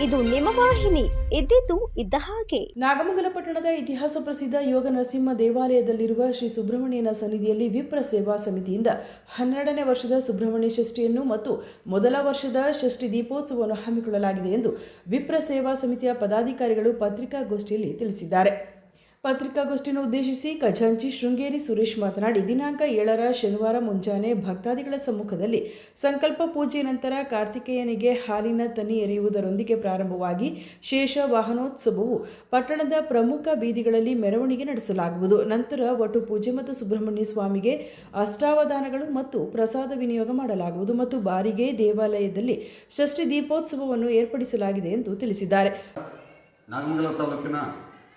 ಹಿಮವಾಹಿನಿ ಇದ್ದಿದ್ದು ಇದ್ದ ಹಾಗೆ. ನಾಗಮಂಗಲ ಪಟ್ಟಣದ ಇತಿಹಾಸ ಪ್ರಸಿದ್ಧ ಯೋಗ ನರಸಿಂಹ ದೇವಾಲಯದಲ್ಲಿರುವ ಶ್ರೀ ಸುಬ್ರಹ್ಮಣ್ಯನ ಸನ್ನಿಧಿಯಲ್ಲಿ ವಿಪ್ರ ಸೇವಾ ಸಮಿತಿಯಿಂದ ಹನ್ನೆರಡನೇ ವರ್ಷದ ಸುಬ್ರಹ್ಮಣ್ಯ ಷಷ್ಠಿಯನ್ನು ಮತ್ತು ಮೊದಲ ವರ್ಷದ ಷಷ್ಠಿ ದೀಪೋತ್ಸವವನ್ನು ಹಮ್ಮಿಕೊಳ್ಳಲಾಗಿದೆ ಎಂದು ವಿಪ್ರ ಸೇವಾ ಸಮಿತಿಯ ಪದಾಧಿಕಾರಿಗಳು ಪತ್ರಿಕಾಗೋಷ್ಠಿಯಲ್ಲಿ ತಿಳಿಸಿದ್ದಾರೆ. ಪತ್ರಿಕಾಗೋಷ್ಠಿಯನ್ನು ಉದ್ದೇಶಿಸಿ ಖಜಾಂಚಿ ಶೃಂಗೇರಿ ಸುರೇಶ್ ಮಾತನಾಡಿ, ದಿನಾಂಕ ಏಳರ ಶನಿವಾರ ಮುಂಜಾನೆ ಭಕ್ತಾದಿಗಳ ಸಮ್ಮುಖದಲ್ಲಿ ಸಂಕಲ್ಪ ಪೂಜೆ ನಂತರ ಕಾರ್ತಿಕೇಯನಿಗೆ ಹಾಲಿನ ತನಿ ಎರೆಯುವುದರೊಂದಿಗೆ ಪ್ರಾರಂಭವಾಗಿ ಶೇಷ ವಾಹನೋತ್ಸವವು ಪಟ್ಟಣದ ಪ್ರಮುಖ ಬೀದಿಗಳಲ್ಲಿ ಮೆರವಣಿಗೆ ನಡೆಸಲಾಗುವುದು. ನಂತರ ಒಟ್ಟು ಪೂಜೆ ಮತ್ತು ಸುಬ್ರಹ್ಮಣ್ಯ ಸ್ವಾಮಿಗೆ ಅಷ್ಟಾವಧಾನಗಳು ಮತ್ತು ಪ್ರಸಾದ ವಿನಿಯೋಗ ಮಾಡಲಾಗುವುದು ಮತ್ತು ಬಾರಿಗೆ ದೇವಾಲಯದಲ್ಲಿ ಷಷ್ಠಿ ದೀಪೋತ್ಸವವನ್ನು ಏರ್ಪಡಿಸಲಾಗಿದೆ ಎಂದು ತಿಳಿಸಿದ್ದಾರೆ. ನಾಗಮಂಗಲ ತಾಲೂಕಿನ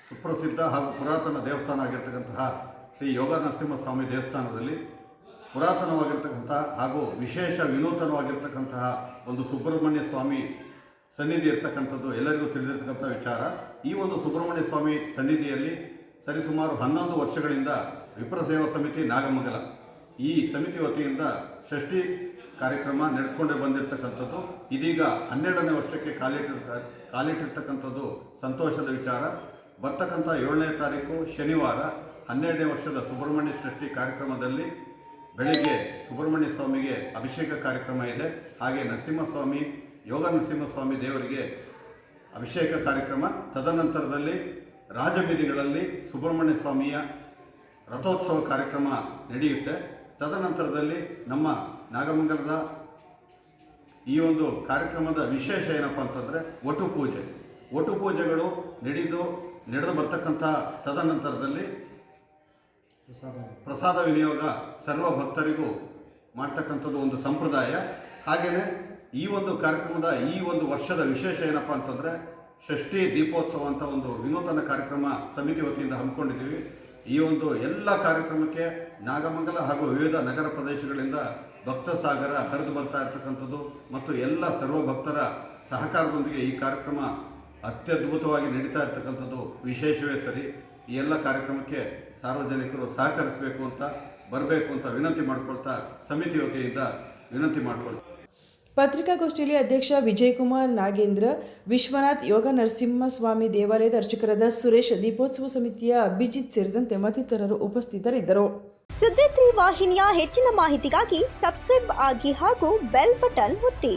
ಸುಪ್ರಸಿದ್ಧ ಹಾಗೂ ಪುರಾತನ ದೇವಸ್ಥಾನ ಆಗಿರ್ತಕ್ಕಂತಹ ಶ್ರೀ ಯೋಗ ನರಸಿಂಹಸ್ವಾಮಿ ದೇವಸ್ಥಾನದಲ್ಲಿ ಪುರಾತನವಾಗಿರ್ತಕ್ಕಂತಹ ಹಾಗೂ ವಿಶೇಷ ವಿನೂತನವಾಗಿರ್ತಕ್ಕಂತಹ ಒಂದು ಸುಬ್ರಹ್ಮಣ್ಯ ಸ್ವಾಮಿ ಸನ್ನಿಧಿ ಇರ್ತಕ್ಕಂಥದ್ದು ಎಲ್ಲರಿಗೂ ತಿಳಿದಿರ್ತಕ್ಕಂಥ ವಿಚಾರ. ಈ ಒಂದು ಸುಬ್ರಹ್ಮಣ್ಯ ಸ್ವಾಮಿ ಸನ್ನಿಧಿಯಲ್ಲಿ ಸರಿಸುಮಾರು ಹನ್ನೊಂದು ವರ್ಷಗಳಿಂದ ವಿಪ್ರ ಸೇವಾ ಸಮಿತಿ ನಾಗಮಂಗಲ. ಈ ಸಮಿತಿ ವತಿಯಿಂದ ಷಷ್ಠಿ ಕಾರ್ಯಕ್ರಮ ನಡೆದುಕೊಂಡೇ ಬಂದಿರತಕ್ಕಂಥದ್ದು. ಇದೀಗ ಹನ್ನೆರಡನೇ ವರ್ಷಕ್ಕೆ ಕಾಲಿಟ್ಟಿರ್ತ, ಕಾಲಿಟ್ಟಿರ್ತಕ್ಕಂಥದ್ದು ಸಂತೋಷದ ವಿಚಾರ. ಬರ್ತಕ್ಕಂಥ ಏಳನೇ ತಾರೀಕು ಶನಿವಾರ ಹನ್ನೆರಡನೇ ವರ್ಷದ ಸುಬ್ರಹ್ಮಣ್ಯ ಸೃಷ್ಟಿ ಕಾರ್ಯಕ್ರಮದಲ್ಲಿ ಬೆಳಿಗ್ಗೆ ಸುಬ್ರಹ್ಮಣ್ಯ ಸ್ವಾಮಿಗೆ ಅಭಿಷೇಕ ಕಾರ್ಯಕ್ರಮ ಇದೆ. ಹಾಗೆ ನರಸಿಂಹಸ್ವಾಮಿ, ಯೋಗ ನರಸಿಂಹಸ್ವಾಮಿ ದೇವರಿಗೆ ಅಭಿಷೇಕ ಕಾರ್ಯಕ್ರಮ. ತದನಂತರದಲ್ಲಿ ರಾಜಬೀದಿಗಳಲ್ಲಿ ಸುಬ್ರಹ್ಮಣ್ಯ ಸ್ವಾಮಿಯ ರಥೋತ್ಸವ ಕಾರ್ಯಕ್ರಮ ನಡೆಯುತ್ತೆ. ತದನಂತರದಲ್ಲಿ ನಮ್ಮ ನಾಗಮಂಗಲದ ಈ ಒಂದು ಕಾರ್ಯಕ್ರಮದ ವಿಶೇಷ ಏನಪ್ಪ ಅಂತಂದರೆ ಒಟು ಪೂಜೆ. ಒಟು ಪೂಜೆಗಳು ನಡೆದು ನಡೆದು ಬರ್ತಕ್ಕಂಥ ತದನಂತರದಲ್ಲಿ ಪ್ರಸಾದ. ವಿನಿಯೋಗ ಸರ್ವ ಭಕ್ತರಿಗೂ ಮಾಡ್ತಕ್ಕಂಥದ್ದು ಒಂದು ಸಂಪ್ರದಾಯ. ಹಾಗೆಯೇ ಈ ಒಂದು ಕಾರ್ಯಕ್ರಮದ ಈ ಒಂದು ವರ್ಷದ ವಿಶೇಷ ಏನಪ್ಪ ಅಂತಂದರೆ ಷಷ್ಠಿ ದೀಪೋತ್ಸವ ಅಂತ ಒಂದು ವಿನೂತನ ಕಾರ್ಯಕ್ರಮ ಸಮಿತಿ ವತಿಯಿಂದ ಹಮ್ಮಿಕೊಂಡಿದ್ದೀವಿ. ಈ ಒಂದು ಎಲ್ಲ ಕಾರ್ಯಕ್ರಮಕ್ಕೆ ನಾಗಮಂಗಲ ಹಾಗೂ ವಿವಿಧ ನಗರ ಪ್ರದೇಶಗಳಿಂದ ಭಕ್ತ ಸಾಗರ ಹರಿದು ಬರ್ತಾ ಇರ್ತಕ್ಕಂಥದ್ದು ಮತ್ತು ಎಲ್ಲ ಸರ್ವ ಭಕ್ತರ ಸಹಕಾರದೊಂದಿಗೆ ಈ ಕಾರ್ಯಕ್ರಮ ಅತ್ಯದ್ಭುತವಾಗಿ ನಡೀತಾ ಇರ್ತಕ್ಕಂಥದ್ದು ವಿಶೇಷವೇ ಸರಿ. ಈ ಎಲ್ಲ ಕಾರ್ಯಕ್ರಮಕ್ಕೆ ಸಾರ್ವಜನಿಕರು ಸಹಕರಿಸಬೇಕು ಅಂತ ಬರಬೇಕು ಅಂತ ವಿನಂತಿ ಮಾಡಿಕೊಳ್ತಾ ಸಮಿತಿ ವತಿಯಿಂದ ವಿನಂತಿ ಮಾಡಿಕೊಳ್ತಾ ಪತ್ರಿಕಾಗೋಷ್ಠಿಯಲ್ಲಿ ಅಧ್ಯಕ್ಷ ವಿಜಯಕುಮಾರ್ ನಾಗೇಂದ್ರ ವಿಶ್ವನಾಥ್ ಯೋಗ ನರಸಿಂಹಸ್ವಾಮಿ ದೇವಾಲಯದ ಅರ್ಚಕರಾದ ಸುರೇಶ್ ದೀಪೋತ್ಸವ ಸಮಿತಿಯ ಅಭಿಜಿತ್ ಸೇರಿದಂತೆ ಮತ್ತಿತರರು ಉಪಸ್ಥಿತರಿದ್ದರು. ಸುದ್ದಿ ತ್ರೀ ವಾಹಿನಿಯ ಹೆಚ್ಚಿನ ಮಾಹಿತಿಗಾಗಿ ಸಬ್ಸ್ಕ್ರೈಬ್ ಆಗಿ ಹಾಗೂ ಬೆಲ್ ಬಟನ್ ಒತ್ತಿ.